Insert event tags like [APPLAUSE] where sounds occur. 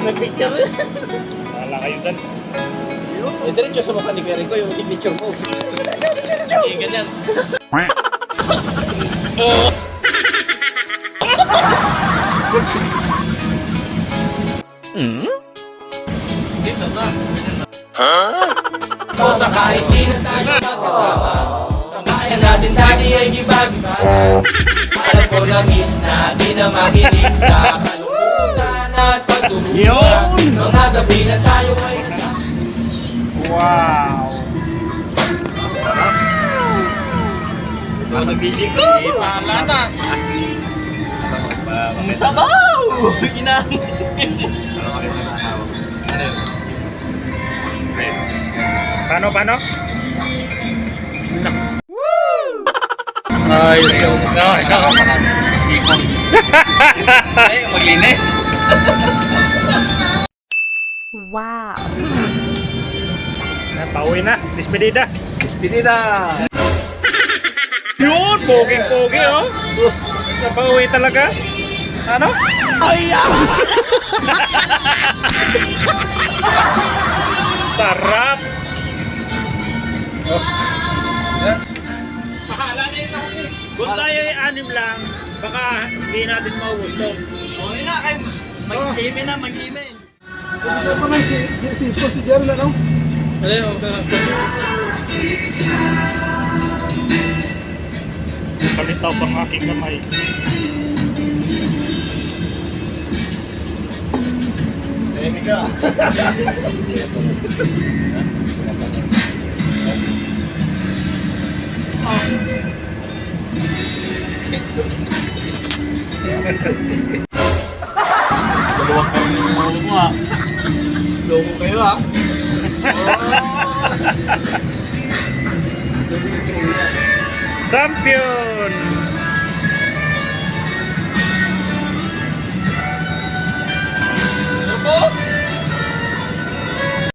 May picture. Wala kayo dyan. Eh, diretso sa mukha ni Ferry ko yung signature mo. Eh, ganyan. Dito ka. O sa kahit di na tayo magkasama Tambayan natin dati ay gibag-ibagan Alam ko na miss na di na makinig sa kalungkutan pagdurusa Mga gabi na tayo ay kasama Wow! Ito sa video ko. Eh, pahala na. Ang Sabaw! Inang. Ano yun? Paano, paano? Ay, no, no. Ay, maglinis. [LAUGHS] Wow. Ah, Pauwi na. Despedida. Despedida. [LAUGHS] Yun! Pogi-pogi, oh. Sus. Napauwi talaga. Ano? [LAUGHS] Sarap! Oh. Pahala na yun ako eh. Kung tayo ay anim lang, baka hindi natin maubos to. O, yun na, kayo. Mag-email na, mag-email. Ano yun? Palitaw pang aking kamay. Tahimik ka. Dalawang kami ng mga mo. Loko kayo ah. Champion!